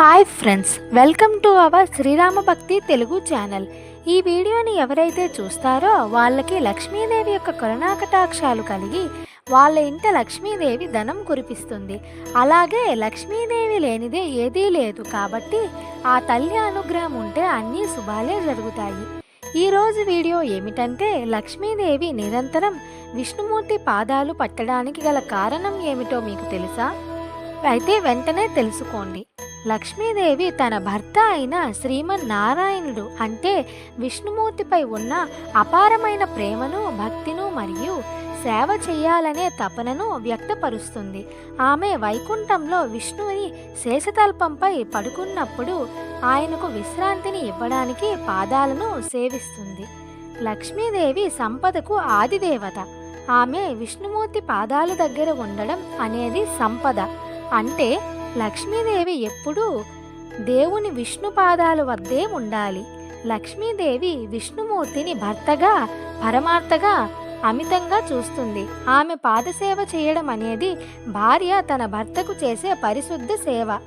Hi friends welcome to our Srirama Bhakti Telugu channel. ఈ వీడియోని ఎవరైతే చూస్తారో వాళ్ళకి లక్ష్మీదేవి యొక్క కరుణాకటాక్షాలు కలిగి వాళ్ళ ఇంట లక్ష్మీదేవి ధనం కురిపిస్తుంది. అలాగే లక్ష్మీదేవి లేనిదే ఏదీ లేదు కాబట్టి ఆ తల్లి అనుగ్రహం ఉంటే అన్నీ శుభాలే జరుగుతాయి. ఈరోజు వీడియో ఏమిటంటే లక్ష్మీదేవి నిరంతరం విష్ణుమూర్తి పాదాలు పట్టడానికి గల కారణం ఏమిటో మీకు తెలుసా? అయితే వెంటనే తెలుసుకోండి. లక్ష్మీదేవి తన భర్త అయిన శ్రీమన్నారాయణుడు అంటే విష్ణుమూర్తిపై ఉన్న అపారమైన ప్రేమను భక్తిను మరియు సేవ చేయాలనే తపనను వ్యక్తపరుస్తుంది. ఆమె వైకుంఠంలో విష్ణువుని శేషతల్పంపై పడుకున్నప్పుడు ఆయనకు విశ్రాంతిని ఇవ్వడానికి పాదాలను సేవిస్తుంది. లక్ష్మీదేవి సంపదకు ఆదిదేవత. ఆమె విష్ణుమూర్తి పాదాల దగ్గర ఉండడం అనేది సంపద. అంటే లక్ష్మీదేవి ఎప్పుడూ దేవుని విష్ణు పాదాల వద్దే ఉండాలి. లక్ష్మీదేవి విష్ణుమూర్తిని భర్తగా పరమార్థగా అమితంగా చూస్తుంది. ఆమె పాదసేవ చేయడం అనేది భార్య తన భర్తకు చేసే పరిశుద్ధ సేవ.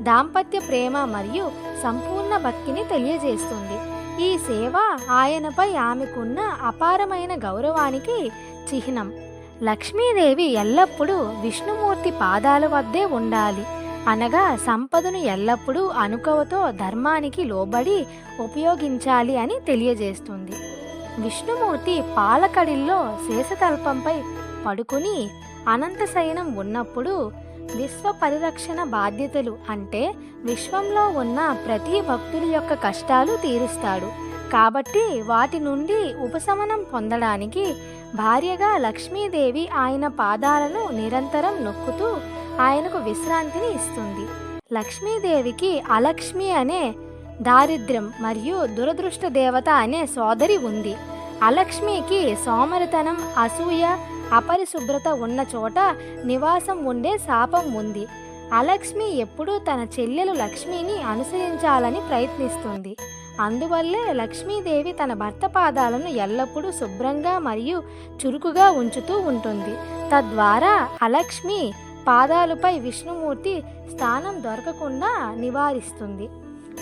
దాంపత్య ప్రేమ మరియు సంపూర్ణ భక్తిని తెలియజేస్తుంది. ఈ సేవ ఆయనపై ఆమెకున్న అపారమైన గౌరవానికి చిహ్నం. లక్ష్మీదేవి ఎల్లప్పుడూ విష్ణుమూర్తి పాదాల వద్దే ఉండాలి. అనగా సంపదను ఎల్లప్పుడూ అనుకవతో ధర్మానికి లోబడి ఉపయోగించాలి అని తెలియజేస్తుంది. విష్ణుమూర్తి పాలకడిల్లో శేషతల్పంపై పడుకుని అనంతశయనం ఉన్నప్పుడు విశ్వ పరిరక్షణ బాధ్యతలు అంటే విశ్వంలో ఉన్న ప్రతి భక్తుడి యొక్క కష్టాలు తీరుస్తాడు. కాబట్టి వాటి నుండి ఉపశమనం పొందడానికి భార్యగా లక్ష్మీదేవి ఆయన పాదాలను నిరంతరం నొక్కుతూ ఆయనకు విశ్రాంతిని ఇస్తుంది. లక్ష్మీదేవికి అలక్ష్మి అనే దారిద్ర్యం మరియు దురదృష్ట దేవత అనే సోదరి ఉంది. అలక్ష్మికి సోమరితనం అసూయ అపరిశుభ్రత ఉన్న చోట నివాసం ఉండే శాపం ఉంది. అలక్ష్మి ఎప్పుడూ తన చెల్లెలు లక్ష్మిని అనుసరించాలని ప్రయత్నిస్తుంది. అందువల్లే లక్ష్మీదేవి తన భర్త పాదాలను ఎల్లప్పుడూ శుభ్రంగా మరియు చురుకుగా ఉంచుతూ ఉంటుంది. తద్వారా అలక్ష్మి పాదాలపై విష్ణుమూర్తి స్థానం దొరకకుండా నివారిస్తుంది.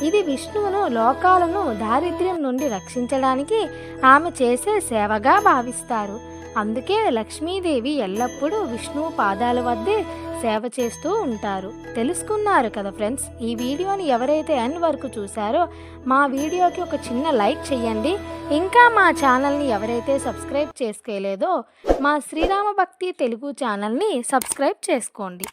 ఇది విష్ణువును లోకాలను దారిద్ర్యం నుండి రక్షించడానికి ఆమె చేసే సేవగా భావిస్తారు. అందుకే లక్ష్మీదేవి ఎల్లప్పుడూ విష్ణువు పాదాల వద్దే సేవ చేస్తూ ఉంటారు. తెలుసుకున్నారు కదా ఫ్రెండ్స్ ఈ వీడియోని ఎవరైతే ఎన్ వరకు చూసారో మా వీడియోకి ఒక చిన్న లైక్ చేయండి ఇంకా మా ఛానల్ని ఎవరైతే సబ్స్క్రైబ్ చేసుకోలేదో మా శ్రీరామ భక్తి తెలుగు ఛానల్ని సబ్స్క్రైబ్ చేసుకోండి.